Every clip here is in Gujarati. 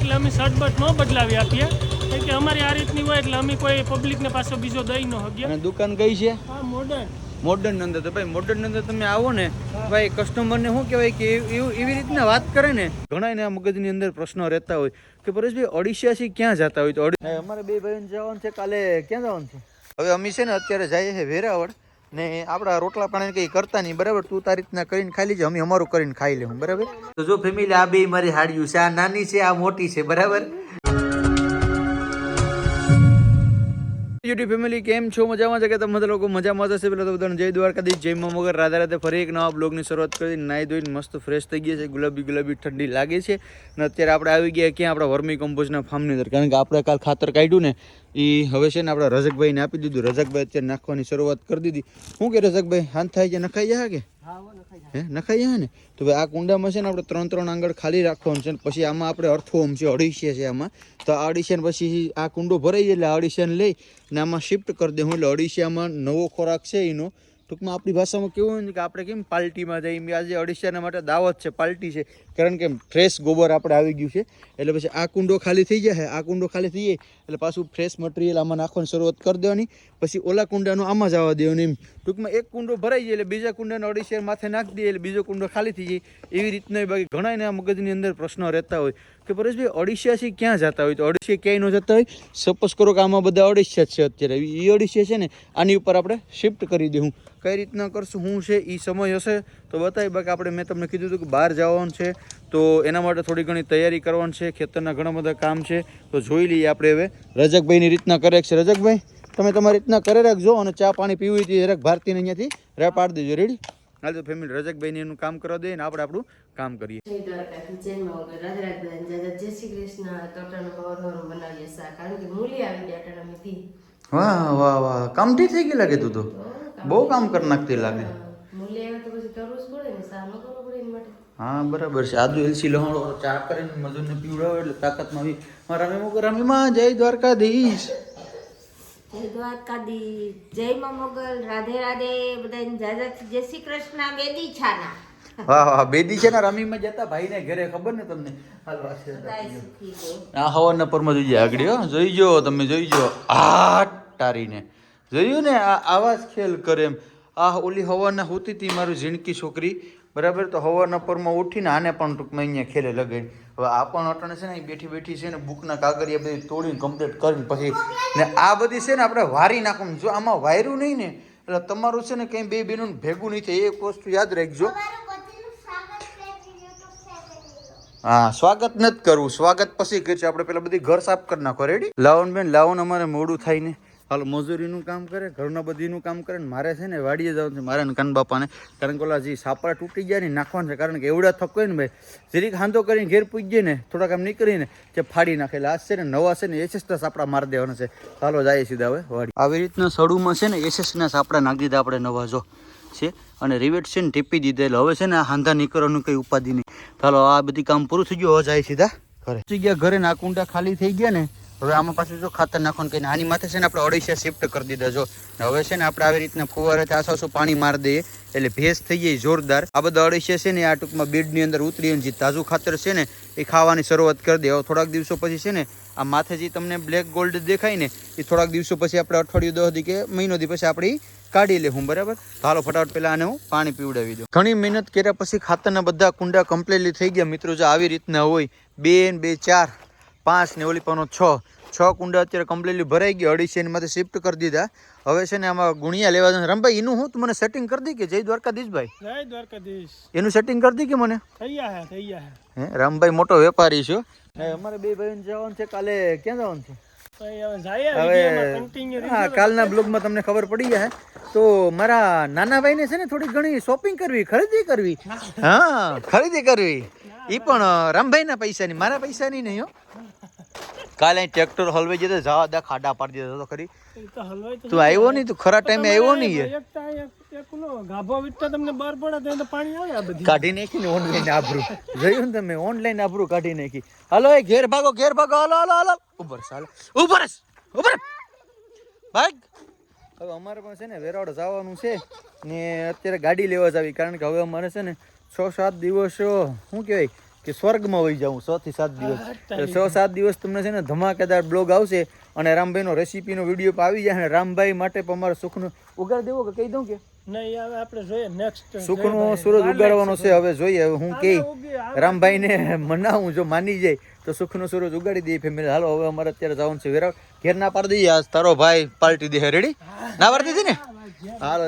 એટલે અમે શર્ટ ન બદલાવી આપીએ. કારણ કે અમારી આ રીતની હોય એટલે અમે કોઈ પબ્લિકને પાછો બીજો દઈ ન શકીએ. અને દુકાન કઈ છે? હા મોડર્ન મોડર્ન અંદર તો ભાઈ મોડર્ન અંદર તમે આવો ને ભાઈ કસ્ટમરને શું કહેવાય કે એવી રીતના વાત કરે ને. ઘણા એના મગજની અંદર પ્રશ્નો રહેતા હોય કે પરેશભાઈ ઓડિશાથી ક્યાં જતા હોય? તો અમારે બે ભાઈઓને જવાનું છે કાલે ક્યાં જવાનું છે? હવે અમે છે ને અત્યારે જઈએ છે વેરાવળ. ને આપણા રોટલા પાણી કંઈ કરતા નહીં, બરાબર? તું તારી રીતના કરીને ખાઈ લેજે, અમે અમારું કરીને ખાઈ લેવું, બરાબર? તો જો ફેમિલી આ બે મારી હાડિયું છે, આ નાની છે, આ મોટી છે, બરાબર? યુટ્યુબ ફેમિલી કેમ છો? મજામાં છે કે તમે બધા લોકો? મજામાં જશે પેલા તો બધાને? જય દ્વારકાધીશ, જય મા મગર. રાધા રાધે ફરી એક નવા બ્લોગની શરૂઆત કરી. નાહી ધોઈને મસ્ત ફ્રેશ થઈ ગયા છે. ગુલાબી ગુલાબી, ઠંડી લાગે છે. અને અત્યારે આપણે આવી ગયા ક્યાં? આપણા વર્મી કમ્પોઝના ફાર્મની અંદર. કારણ કે આપણે કાલ ખાતર કાઢ્યું ને એ હવે છે ને આપણા રજકભાઈને આપી દીધું. રજકભાઈ અત્યારે નાખવાની શરૂઆત કરી દીધી. શું કે રજકભાઈ હાથ થાય છે? નખાઈ જાય કે? હે? નખાઈ જાય ને? તો ભાઈ આ કુંડામાં છે ને આપણે ત્રણ ત્રણ આંગળ ખાલી રાખવાનું છે પછી આમાં આપણે અર્થોમ છે અઢીસે છે આમાં. તો આ અઢીસે પછી આ કુંડો ભરાઈ જાય એટલે અઢીસે લઈ ને આમાં શિફ્ટ કરી દેવું. એટલે અઢીસે આમાં નવો ખોરાક છે એનો. ટૂંકમાં આપણી ભાષામાં કેવું હોય ને કે આપણે કેમ પાર્ટીમાં જઈએ? આજે અડીસાના માટે દાવત છે પાર્ટી છે. કારણ કે ફ્રેશ ગોબર આપણે આવી ગયું છે. એટલે પછી આ કુંડો ખાલી થઈ જાય આ કુંડો ખાલી થઈ જાય. એટલે પાછું ફ્રેશ મટીરિયલ આમાં નાખવાની શરૂઆત કરી દેવાની. પછી ઓલા કુંડાનું આમાં જવા દેવાનું એમ. ટૂંકમાં એક કુંડો ભરાઈ જાય એટલે બીજા કુંડાનો અઢીસેર માથે નાખી દઈએ એટલે બીજો કુંડો ખાલી થઈ જાય. એવી રીતના બાકી ઘણા એના મગજની અંદર પ્રશ્નો રહેતા હોય. કે પરેશભાઈ અડીસાથી ક્યાં જતા હોય? તો ઓડિશા ક્યાંય ન જતા હોય? સપોઝ કરો કે આમાં બધા અડીસા છે અત્યારે. એ ઓડિશા છે ને, આની ઉપર આપણે શિફ્ટ કરી દઉં કઈ રીતના કરશું શું છે એ સમય હશે. તો બતાવી બાકી આપણે મેં તમને કીધું હતું કે બહાર જવાનું છે. તો એના માટે થોડી ઘણી તૈયારી કરવાની છે ખેતરના ઘણા બધા કામ છે. તો જોઈ લઈએ આપણે હવે રજકભાઈની રીતના કરે છે. રજકભાઈ તમે તમારી રીતના કરે રાખજો અને ચા પાણી પીવી હતી જરાક ભારતીને અહીંયાથી રે પાડી દેજો. રેડી હાલ તો ફેમિલી રજકભાઈને એનું કામ કરવા દઈએ ને આપણે આપણું કામ કરીએ. જય દ્વારકાથી જય મા વગર. રાધે રાધે દાદા જય શ્રી કૃષ્ણ. ટોટાનું હવાર હવાર બનાવીએ કારણ કે મૂલી આવી ગયા અટાણામાંથી વાહ વાહ વાહ. કામથી થઈ ગઈ લાગે તું તો? બહુ કામ કરી નાખતી લાગે. જ હા બરાબર છે. આદુ એલસી લહણો ચા કરીને મજૂરને પીવડાવો એટલે તાકાતમાં આવી. મારા રમી રમીમાં જય દ્વારકાધીશ. જય દ્વારકાધીશ. જય મા મોગલ રાધે રાધે. બધાને જાજાથી જય શ્રી કૃષ્ણ બેદી છાના. વાહ વાહ બેદી છે ને રમીમાં જતા ભાઈને ઘરે ખબર ને તમને. આ હવાના પરમાં જોઈ જાય આગળ જોઈ જોઈજો તમે જોઈજો આ તારીને જોયું ને આ આવા જ ખેલ કરે એમ. આ ઓલી હવાના હોતી હતી મારું ઝીણકી છોકરી. બરાબર? તો હવાના પરમાં ઉઠીને આને પણ ટૂંકમાં અહીંયા ખેલે લગાડી હવે આ પણ અટણે છે ને બેઠી બેઠી છે ને, બુકના કાગળિયા બધી તોડીને કમ્પ્લીટ કરીને પછી ને આ બધી છે ને આપણે વારી નાખવું જો આમાં વાયરું નહીં ને, એટલે તમારું છે ને કંઈ બે બેનું ભેગું નહીં થાય. એ એક વસ્તુ યાદ રાખજો. હા, સ્વાગત નથી કરવું. સ્વાગત પછી કરશું આપણે પેલા બધી ઘર સાફ કરી નાખો. રેડી લાવણ બેન લાવણ અમારે મોડું થાય ને. હાલ, મજૂરીનું કામ કરે, ઘરના બધીનું કામ કરે ને મારે છે ને વાડીએ જવાનું છે મારે કાન બાપાને. કારણ કે ઓલા જે સાપડા તૂટી ગયા ને નાખવાના છે. કારણ કે એવડા થકો ને ભાઈ, જરીક હાંધો કરીને ઘેર પૂજ્યે ને, થોડાક આમ નીકળીને જે ફાડી નાખેલા આ છે ને નવા છે ને એસેસના સાપડા મારી દેવાના છે. ચાલો જાય સીધા હવે વાડી આવી રીતના સડુમાં છે ને એસેસના સાપડા નાખી દીધા આપણે નવા જો. છે? અને રિવેટ છે ને ટીપી દીધેલો. હવે છે ને આ હાંધા નીકળવાનું કંઈ ઉપાધિ નહીં. ચાલો આ બધી કામ પૂરું થઈ ગયું. હવે જાય સીધા ઘરે. ગયા ઘરે ના કુંડા ખાલી થઈ ગયા ને હવે આમાં પાછું જો ખાતર નાખવાનું કહીને આની માથે છે ને આપણે અઢીસે શિફ્ટ કરી દીધા. જો હવે છે ને આપણે આવી રીતના ફુવારેથી આસાસું પાણી મારી દઈએ. એટલે ભેંસ થઈ જાય જોરદાર. આ બધા અઢીસે છે ને આ ટૂંકમાં બેડની અંદર ઉતરી અને જે તાજું ખાતર છે ને એ ખાવાની શરૂઆત કરી દે. હવે થોડાક દિવસો પછી છે ને આ માથે જે તમને બ્લેક ગોલ્ડ દેખાય ને, એ થોડાક દિવસો પછી આપણે અઠવાડિયું દસ દી કે મહિનો દી પછી આપણે કાઢી લે હું બરાબર હાલો ફટાફટ પેલા આને હું પાણી પીવડાવી દઉં. ઘણી મહેનત કર્યા પછી ખાતરના બધા કુંડા કમ્પ્લીટલી થઈ ગયા. મિત્રો, જો આવી રીતના હોય, બે ને બે ચાર પાંચ ને ઓલી પાનો છ. છ કુંડા અત્યારે કમ્પ્લીટલી ભરાઈ ગયા. અઢીસો એની માથે શિફ્ટ કરી દીધા. હવે છે ને આમાં ગુણિયા લેવા જવાનું. રમભાઈ એનું હું મને સેટિંગ કરી દી કે જય દ્વારકાધીશભાઈ જય દ્વારકાધીશ. એનું સેટિંગ કરી દી કે મને? થઈ ગયા હે થઈ ગયા હે. હે? રામભાઈ મોટો વેપારી છે અમારે બે ભાઈ જવાનું છે કાલે. ક્યાં જવાનું છે? હવે હા કાલના બ્લોગમાં તમને ખબર પડી જાય તો મારા નાના ભાઈને છે ને થોડી ઘણી શોપિંગ કરવી ખરીદી કરવી. હા ખરીદી કરવી. એ પણ રામભાઈના પૈસાની મારા પૈસાની નહીં હો. કાલે ટ્રેક્ટર હલવાઈ જતો જવા દા ખાડા પાડી દીધો તો ખરી. તો આવ્યો નહીં તું ખરા ટાઈમે આવ્યો નહીં કાઢી નાખી ને ઓનલાઈન આબરૂ. જોયું ને તમે ઓનલાઈન આબરૂ કાઢી નાખી. હાલો એ ઘેર ભાગો ઘેર ભાગો હાલો હાલો હાલો. ઉભર હાલો ઉભર ઉભર ભાગ. હવે અમારે પણ છે ને વેરાવળ જવાનું છે ને અત્યારે ગાડી લેવા જાવી કારણ કે હવે અમારે છે ને છ સાત દિવસો શું કહેવાય કે સ્વર્ગમાં વહી જાઉં છ થી સાત દિવસ. છ સાત દિવસ તમને છે ને ધમાકેદાર બ્લોગ આવશે અને રામભાઈનો રેસીપીનો વીડિયો આવી જાય અને રામભાઈ માટે પણ અમારે સુખનું ઉગાડ દેવો કે કહી દઉં કે? નહીં હવે આપણે જોઈએ નેક્સ્ટ સુખનો સૂરજ ઉગાડવાનો છે. હવે જોઈએ હવે હું કે રામભાઈને મનાવું જો માની જાય તો સુખનો સૂરજ ઉગાડી દઈએ ફેમિલી. હાલો હવે અમારે અત્યારે જવાનું છે વેરાવ ઘેર ના પાડી દઈએ આજ તારો ભાઈ પાર્ટી દે રેડી ના પાડી દીધી ને? હાલો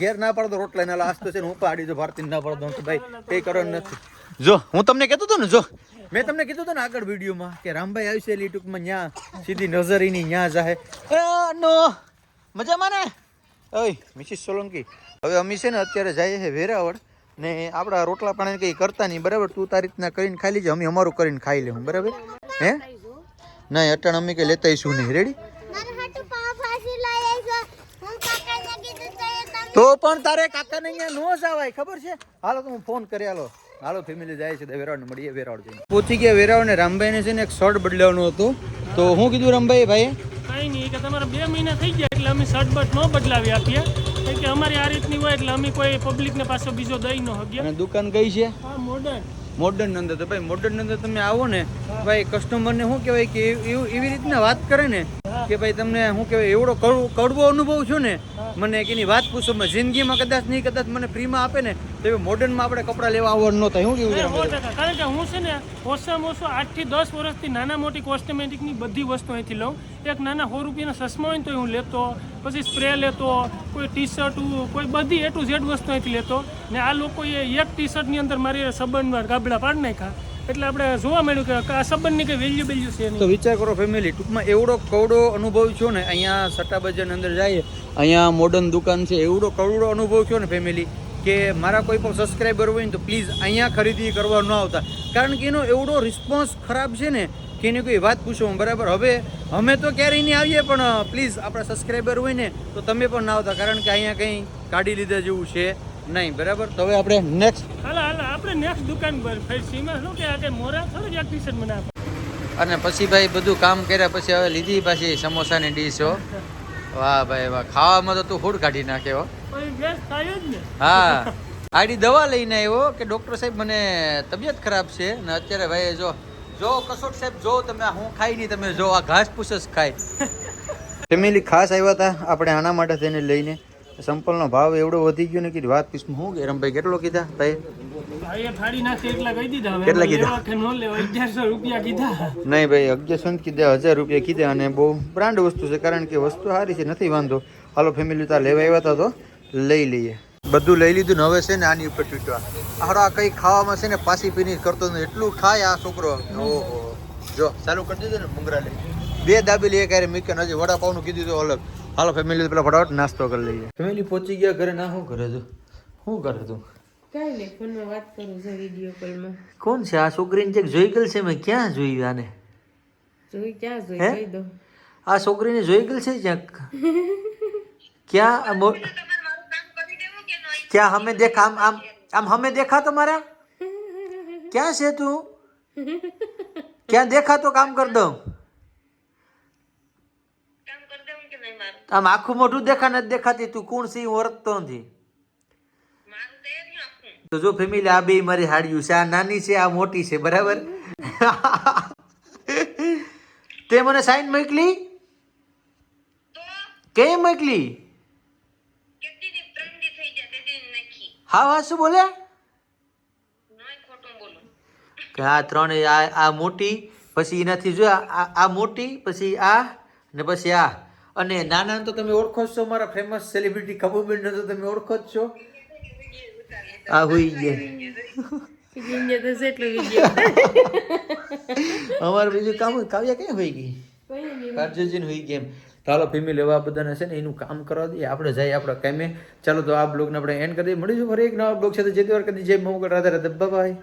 ઘેર ના પડતો રોટલા ના લાસ્ટ તો છે ને હું પાડી દઉં ભારતી ના પડતો તો ભાઈ કઈ કરવાનું નથી. જો હું તમને કહેતો હતો ને જો. મેં તમને કીધું હતું ને આગળ વિડીયોમાં કે રામભાઈ આવશે એટલે ટૂંકમાં ન્યા સીધી નજર એની ન્યા જાહે. નો મજામાં ને? ઓય મિસિસ સોલંકી. હવે અમે છે ને અત્યારે જઈએ છે વેરાવળ ને આપણા રોટલા પાણી કંઈ કરતા નહીં બરાબર? તું તારી રીતના કરીને ખાઈ લેજે અમે અમારું કરીને ખાઈ લેવું બરાબર? હે? નહીં અટાણ અમે કંઈ લેતા આવીશું નહીં. રેડી મારા હાટુ પાવભાજી લઈ આવ્યો હું કાકાને કીધું તો પણ તારે કાકાને અહીંયા ન જવાય ખબર છે? હાલો તો હું ફોન કરી હાલો હાલો ફેમિલી જાય છે વેરાવળ મળીએ વેરાવળ જઈને. પહોંચી ગયા વેરાવળ ને રામભાઈને છે ને એક શર્ટ બદલાવવાનું હતું. તો હું કીધું રામભાઈ ભાઈ. કઈ નહીં કે તમારા બે મહિના થઈ ગયા એટલે અમે શર્ટ બટ ન બદલાવી આપીએ. કે અમારી આ રીતની હોય એટલે અમે કોઈ પબ્લિકને પાછો બીજો દઈ ન અને દુકાન કઈ છે? હા મોડર્ન મોડર્ન અંદર તો ભાઈ મોડર્ન અંદર તમે આવો ને ભાઈ કસ્ટમરને શું કહેવાય કે એવું રીતના વાત કરે ને કે ભાઈ તમને શું કહેવાય એવડો કડવો અનુભવ છું ને મને એક એની વાત પૂછો મેં જિંદગીમાં કદાચ નહીં કદાચ મને ફ્રીમાં આપે ને તો એ મોડર્નમાં આપણે કપડાં લેવા આવવાનું ન થાય. શું કેવું કારણ કે હું છે ને ઓછામાં ઓછો આઠથી દસ વર્ષથી નાના મોટી કોસ્મેટિકની બધી વસ્તુ અહીંથી લઉં. એક નાના સો રૂપિયાના ચશ્મા હોય તો હું લેતો પછી સ્પ્રે લેતો કોઈ ટી શર્ટ કોઈ બધી એ ટુ ઝેડ વસ્તુ અહીંથી લેતો. ને આ લોકોએ એક ટી શર્ટની અંદર મારી સંબંધમાં ગાબડા પાડી નાખ્યા. એટલે આપણે જોવા મળ્યું કે આ સંબંધની કંઈ વેલ્યુ વેલ્યુ છે તો વિચાર કરો ફેમિલી ટૂંકમાં એવડો કવડો અનુભવ છો ને, અહીંયા સટ્ટા બજારની અંદર જાય અહીંયા મોડર્ન દુકાન છે, એવડો કવડો અનુભવ છો ને ફેમિલી કે મારા કોઈ પણ સબસ્ક્રાઈબર હોય ને, તો પ્લીઝ અહીંયા ખરીદી કરવા ન આવતા. કારણ કે એનો એવડો રિસ્પોન્સ ખરાબ છે ને, કે એની કોઈ વાત પૂછો, બરાબર? હવે, અમે તો ક્યારેય નહીં આવીએ, પણ પ્લીઝ આપણા સબસ્ક્રાઈબર હોય ને, તો તમે પણ ના આવતા. કારણ કે અહીંયા કંઈ કાઢી લીધા જેવું છે. નહીં બરાબર? તો હવે આપણે નેક્સ્ટ હાલા હાલા આપણે નેક્સ્ટ દુકાન પર ફરી સીમા શું કે આ કંઈ મોરા થોડી જ શર્ટ મને અને પછી ભાઈ બધું કામ કર્યા પછી હવે લીધી પાછી સમોસાની ડીશો વાહ ભાઈ વાહ ખાવામાં તો તું ફૂડ કાઢી નાખે હો. હા. આડી દવા લઈને આવ્યો કે ડૉક્ટર સાહેબ મને તબિયત ખરાબ છે? ને અત્યારે ભાઈ જો જો કસોટ સાહેબ જો તમે હું ખાઈ નહીં તમે જો આ ઘાસ પૂસ જ ખાય. ફેમિલી ખાસ આવ્યા હતા આપણે આના માટે થઈને લઈને. સંપલનો ભાવ એવડો વધી ગયો ને કે વાત પીસમાં હું કે રમભાઈ કેટલો કીધા? ભાઈ? કેટલા કીધા? નહીં ભાઈ અગિયારસો કીધા હજાર રૂપિયા કીધા અને બહુ બ્રાન્ડ વસ્તુ છે કારણ કે વસ્તુ સારી છે નથી વાંધો. હાલો ફેમિલી ત્યાં લેવા આવ્યા હતા તો લઈ લઈએ. બધું લઈ લીધું ને હવે છે ને આની ઉપર ચૂંટવા હારો આ કઈ ખાવામાં છે ને પાછી પીની કરતો નથી. એટલું ખાય આ છોકરો. ઓહો. જો ચાલુ કરી દીધું ને મુંગરા લઈ. બે દાબેલી એક હારે મીકન હજી વડાપાવનું કીધું તો અલગ. હાલો ફેમિલી પેલા ફટાફટ નાસ્તો કરી લઈએ. ફેમિલી પહોંચી ગયા ઘરે. ના શું કરે તું? શું કરે તું? કાંઈ નહીં ફોનમાં વાત કરું છું વીડિયો કોલમાં કોણ છે? આ છોકરીને જે જોઈ ગયેલ છે મેં ક્યાં જોઈ આને? જોઈ ક્યાં જોઈ? કહી દો. આ છોકરીને જોઈ ગયેલ છે ક્યાંક? ક્યાં ક્યાં હમે દેખા? આમ આમ આમ હમે દેખા તમારા ક્યાં છે તું? ક્યાં દેખા તો કામ કર દઉં? આમ આખું મોઢું દેખા નથી દેખાતી, તું કોણ સી ઓળખતો નથી. તો જો ફેમિલી, આ બે મારી હાડિયું છે, આ નાની છે, આ મોટી છે, બરાબર? તે મને સાઈન મોકલી? કેમ મોકલી? હા હા, શું બોલે? આ ત્રણ, આ મોટી, પછી એનાથી જો આ મોટી, પછી આ, ને પછી આ. અને નાના તો તમે ઓળખો જ છો મારા ફેમસ સેલિબ્રિટી કબૂબેન તો તમે ઓળખો જ છો. આ હોઈ ગયા. તો અમારે બીજું કામ કાવ્યા ક્યાં હોઈ ગઈ? કારજજીન હોઈ ગઈ ચાલો ફેમિલી એવા બધાને છે ને એનું કામ કરવા દઈએ. આપણે જઈએ આપણે કામે. ચાલો તો આ બ્લોગને આપણે એન્ડ કરી દઈએ. મળીશું ફરી એક નવા બ્લોગ સાથે. જે વાર કદી જય મમગઢ રાધા રાધા. બાય